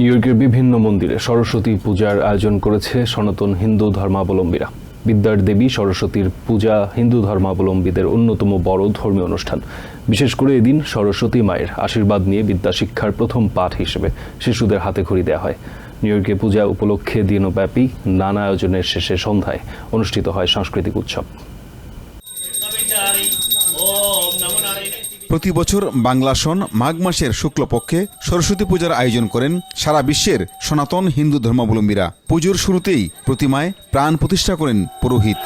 New ইয়র্কের বিভিন্ন মন্দিরে সরস্বতী পূজার আয়োজন করেছে সনাতন হিন্দু ধর্মাবলম্বীরা। বিদ্যার দেবী সরস্বতীর পূজা হিন্দু ধর্মাবলম্বীদের অন্যতম বড় ধর্মীয় অনুষ্ঠান। বিশেষ করে এদিন সরস্বতী মায়ের আশীর্বাদ নিয়ে বিদ্যা শিক্ষার প্রথম পাঠ হিসেবে শিশুদের হাতে খড়ি দেওয়া হয়। নিউ ইয়র্কে পূজা উপলক্ষে দিনব্যাপী নানা আয়োজনের শেষে সন্ধ্যায় অনুষ্ঠিত হয় সাংস্কৃতিক উৎসব। প্রতি বছর বাংলা সন মাঘ মাসের শুক্লপক্ষে সরস্বতী পূজার আয়োজন করেন সারা বিশ্বের সনাতন হিন্দু ধর্মাবলম্বীরা। পুজোর শুরুতেই প্রতিমায় প্রাণ প্রতিষ্ঠা করেন পুরোহিত।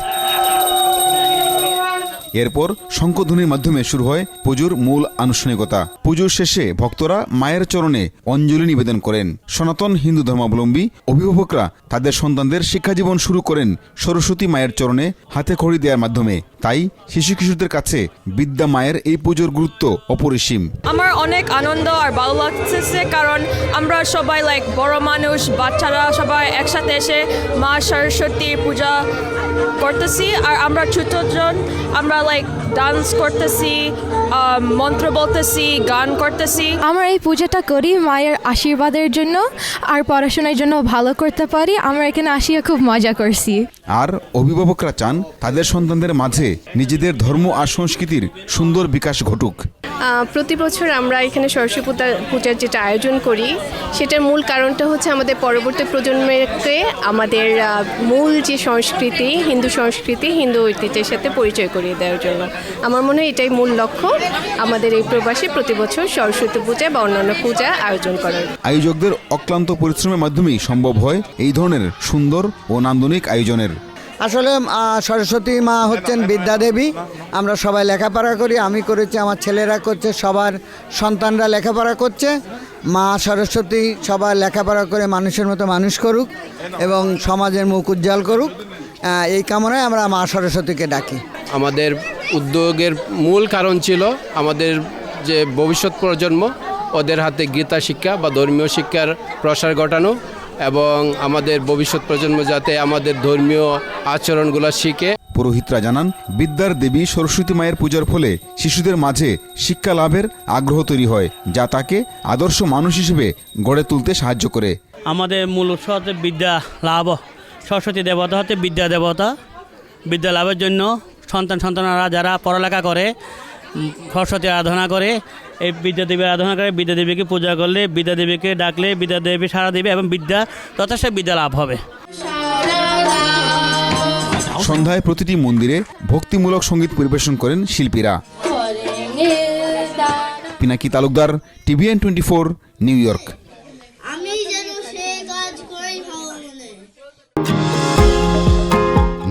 এরপর শঙ্খধ্বনির মাধ্যমে শুরু হয় পুজোর মূল আনুষ্ঠানিকতা। পুজোর শেষে ভক্তরা মায়ের চরণে অঞ্জলি নিবেদন করেন। সনাতন হিন্দু ধর্মাবলম্বী অভিভাবকরা তাদের সন্তানদের শিক্ষাজীবন শুরু করেন সরস্বতী মায়ের চরণে হাতে খড়ি দেওয়ার মাধ্যমে। তাই শিশু কিশোরদের কাছে বিদ্যা মায়ের এই পুজোর গুরুত্ব অপরিসীম। আমার অনেক আনন্দ আর ভালো লাগতেছে কারণ আমরা সবাই লাইক বড় মানুষ বাচ্চারা সবাই একসাথে এসে মা সরস্বতীর পূজা করতেছি। আর আমরা ছোটজন আমরা লাইক ডান্স করতেছি আহ, মন্ত্র বলতেছি গান করতেছি। আমরা এই পূজাটা করি মায়ের আশীর্বাদের জন্য আর পড়াশোনার জন্য ভালো করতে পারি। আমরা এখানে আসিয়া খুব মজা করছি। আর অভিভাবকরা চান তাদের সন্তানদের মাঝে নিজেদের ধর্ম আর সংস্কৃতির সুন্দর বিকাশ ঘটুক। প্রতি বছর আমরা এখানে সরস্বতী পূজা পূজার যেটা আয়োজন করি সেটার মূল কারণটা হচ্ছে আমাদের পরবর্তী প্রজন্মকে আমাদের মূল যে সংস্কৃতি হিন্দু সংস্কৃতি হিন্দু ঐতিহ্যের সাথে পরিচয় করিয়ে দেওয়ার জন্য। আমার মনে হয় এটাই মূল লক্ষ্য আমাদের এই প্রবাসে প্রতি বছর সরস্বতী পূজা বা অন্যান্য পূজা আয়োজন করার আয়োজকদের অক্লান্ত পরিশ্রমের মাধ্যমেই সম্ভব হয় এই ধরনের সুন্দর ও নান্দনিক আয়োজনের। আসলে সরস্বতী মা হচ্ছেন বিদ্যা দেবী আমরা সবাই লেখাপড়া করি আমি করেছি আমার ছেলেরা করছে সবার সন্তানরা লেখাপড়া করছে। মা সরস্বতী সবার লেখাপড়া করে মানুষের মতো মানুষ করুক এবং সমাজের মুখ উজ্জ্বল করুক। এই কামনায় আমরা মা সরস্বতীকে ডাকি। আমাদের উদ্যোগের মূল কারণ ছিল আমাদের যে ভবিষ্যৎ প্রজন্ম ওদের হাতে গীতা শিক্ষা বা ধর্মীয় শিক্ষার প্রসার ঘটানো। এবং আমাদের ভবিষ্যৎ প্রজন্ম যাতে আমাদের ধর্মীয় আচরণগুলো শিখে। পুরোহিতরা জানান বিদ্যার দেবী সরস্বতী মায়ের পূজার ফলে শিশুদের মাঝে শিক্ষা লাভের আগ্রহ তৈরি হয় যা তাকে আদর্শ মানুষ হিসেবে গড়ে তুলতে সাহায্য করে। আমাদের মূল উৎস হচ্ছে বিদ্যা লাভ। সরস্বতী দেবতা হচ্ছে বিদ্যা দেবতা। বিদ্যা লাভের জন্য সন্তান সন্তানরা যারা পড়ালেখা করে সরস্বতী আরাধনা করে এই বিদ্যাদেবী আরাধনা করে বিদ্যাদেবীকে পূজা করলে বিদ্যা দেবীকে ডাকলে বিদ্যা দেবী সারা দেবে এবং বিদ্যা যথেষ্ট বিদ্যা লাভ হবে। সন্ধ্যায় প্রতিটি মন্দিরে ভক্তিমূলক সংগীত পরিবেশন করেন শিল্পীরা। Pinaki Talukdar TVN twenty four New York.